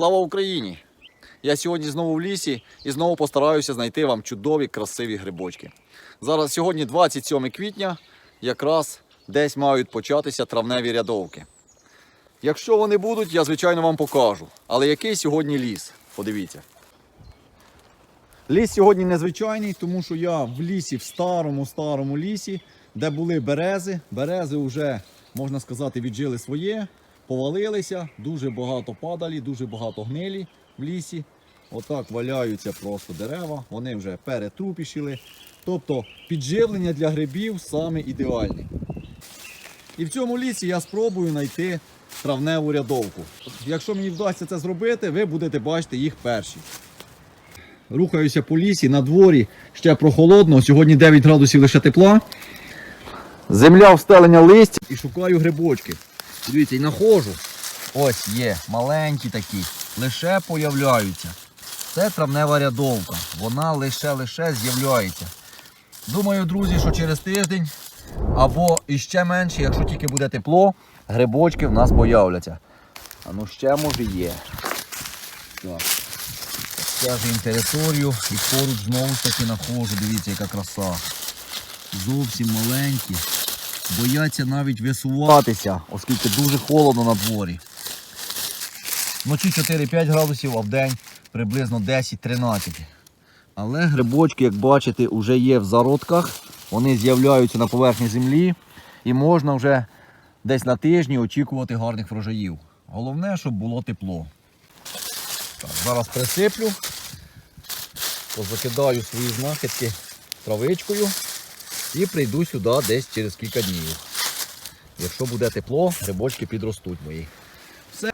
Слава Україні! Я сьогодні знову в лісі і знову постараюся знайти вам чудові красиві грибочки. Зараз сьогодні 27 квітня, якраз десь мають початися травневі рядовки. Якщо вони будуть, я звичайно вам покажу. Але який сьогодні ліс? Подивіться. Ліс сьогодні незвичайний, тому що я в лісі, в старому старому лісі, де були берези. Берези вже, можна сказати, віджили своє, повалилися, дуже багато падалі, дуже багато гнилі в лісі. Отак валяються просто дерева, вони вже перетрупішили. Тобто підживлення для грибів саме ідеальне. І в цьому лісі я спробую знайти травневу рядовку. Якщо мені вдасться це зробити, ви будете бачити їх перші. Рухаюся по лісі, на дворі ще прохолодно, сьогодні 9 градусів лише тепла. Земля встелення листя і шукаю грибочки. Дивіться, і знаходжу. Ось є, маленькі такі, лише появляються. Це травнева рядовка. Вона лише-лише з'являється. Думаю, друзі, що через тиждень або іще менше, якщо тільки буде тепло, грибочки в нас появляться. А ну ще може є. Так. Скажемо територію і поруч знову ж таки знаходжу. Дивіться, яка краса. Зовсім маленькі. Бояться навіть висуватися, оскільки дуже холодно на дворі. Вночі 4-5 градусів, а в день приблизно 10-13. Але грибочки, як бачите, вже є в зародках. Вони з'являються на поверхні землі і можна вже десь на тижні очікувати гарних врожаїв. Головне, щоб було тепло. Так, зараз присиплю, позакидаю свої знахідки травичкою і прийду сюди десь через кілька днів. Якщо буде тепло, грибочки підростуть мої. Все.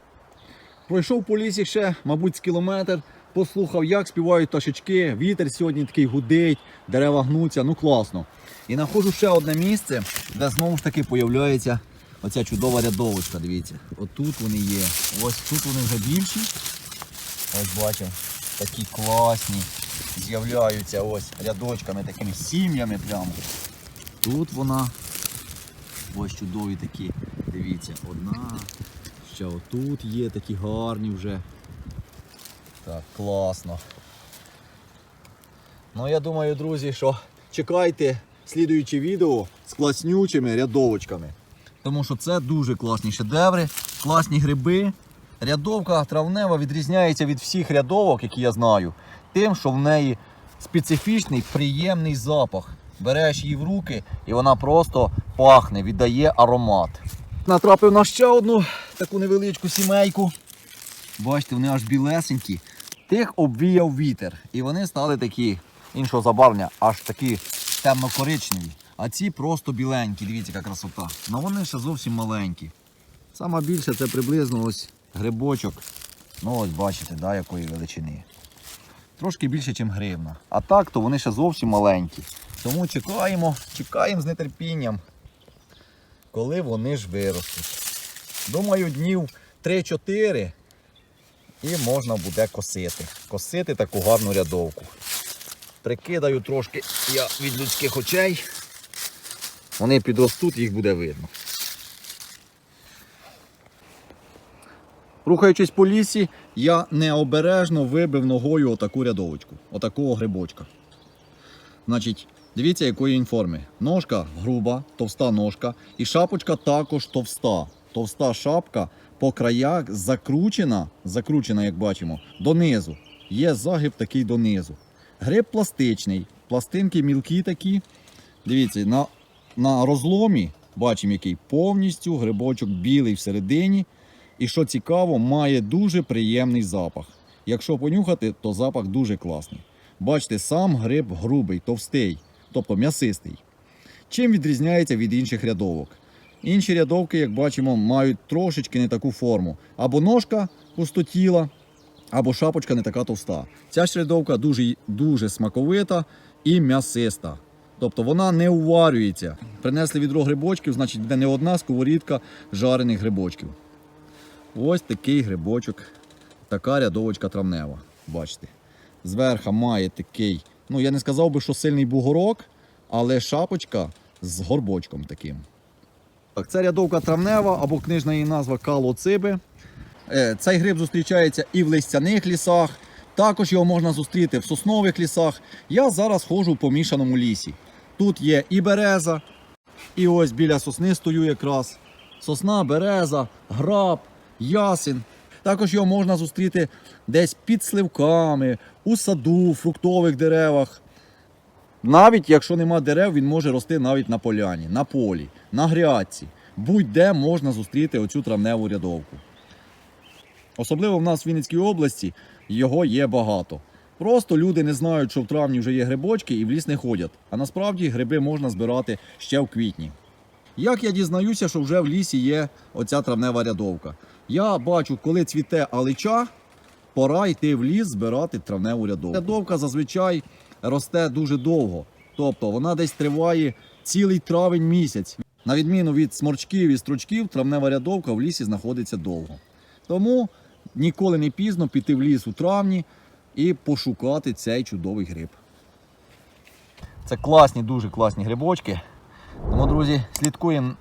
Пройшов по лісі ще, мабуть, з кілометр, послухав, як співають пташечки, вітер сьогодні такий гудить, дерева гнуться, ну класно. І знаходжу ще одне місце, де знову ж таки появляється оця чудова рядовочка. Дивіться, отут вони є. Ось тут вони вже більші. Ось бачимо, такі класні. З'являються ось рядочками, такими сім'ями прямо. Тут вона. Ось чудові такі. Дивіться, одна. Ще отут є такі гарні вже. Так, класно. Ну я думаю, друзі, що чекайте слідуючі відео з класнючими рядовочками. Тому що це дуже класні шедеври, класні гриби. Рядовка травнева відрізняється від всіх рядовок, які я знаю, тим, що в неї специфічний приємний запах. Береш її в руки і вона просто пахне, віддає аромат. Натрапив на ще одну таку невеличку сімейку. Бачите, вони аж білесенькі. Тих обвіяв вітер. І вони стали такі іншого забарвлення, аж такі темно-коричневі. А ці просто біленькі. Дивіться, яка красота. Ну вони ще зовсім маленькі. Сама більше це приблизно ось грибочок. Ну ось бачите, да, якої величини. Трошки більше, ніж гривна. А так, то вони ще зовсім маленькі. Тому чекаємо, чекаємо з нетерпінням, коли вони ж виростуть. Думаю, днів 3-4 і можна буде косити. Косити таку гарну рядовку. Прикидаю трошки я від людських очей. Вони підростуть, їх буде видно. Рухаючись по лісі, я необережно вибив ногою отаку рядовочку, отакого грибочка. Значить, дивіться, якої він форми. Ножка груба, товста ножка, і шапочка також товста. Товста шапка по краях закручена, закручена, як бачимо, донизу. Є загиб такий донизу. Гриб пластичний, пластинки мілкі такі. Дивіться, на, на розломі бачимо, який повністю грибочок білий всередині. І що цікаво, має дуже приємний запах. Якщо понюхати, то запах дуже класний. Бачите, сам гриб грубий, товстий, тобто м'ясистий. Чим відрізняється від інших рядовок? Інші рядовки, як бачимо, мають трошечки не таку форму. Або ножка пустотіла, або шапочка не така товста. Ця ж рядовка дуже, дуже смаковита і м'ясиста. Тобто вона не уварюється. Принесли відро грибочків, значить буде не одна сковорідка жарених грибочків. Ось такий грибочок, така рядовочка травнева. Бачите. Зверху має такий, ну я не сказав би, що сильний бугорок, але шапочка з горбочком таким. Так, це рядовка травнева або книжна її назва калоциби. Е, Цей гриб зустрічається і в листяних лісах, також його можна зустріти в соснових лісах. Я зараз ходжу в помішаному лісі. Тут є і береза, і ось біля сосни стою якраз. Сосна, береза, граб, ясен. Також його можна зустріти десь під сливками, у саду, фруктових деревах. Навіть якщо нема дерев, він може рости навіть на поляні, на полі, на грядці. Будь-де можна зустріти оцю травневу рядовку. Особливо в нас в Вінницькій області його є багато. Просто люди не знають, що в травні вже є грибочки і в ліс не ходять. А насправді гриби можна збирати ще в квітні. Як я дізнаюся, що вже в лісі є оця травнева рядовка? Я бачу, коли цвіте алича, пора йти в ліс збирати травневу рядовку. Рядовка зазвичай росте дуже довго, тобто вона десь триває цілий травень місяць. На відміну від сморчків і стручків, травнева рядовка в лісі знаходиться довго. Тому ніколи не пізно піти в ліс у травні і пошукати цей чудовий гриб. Це класні, дуже класні грибочки. Тому, друзі, слідкуємо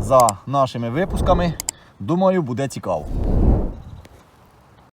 за нашими випусками. Думаю, буде цікаво.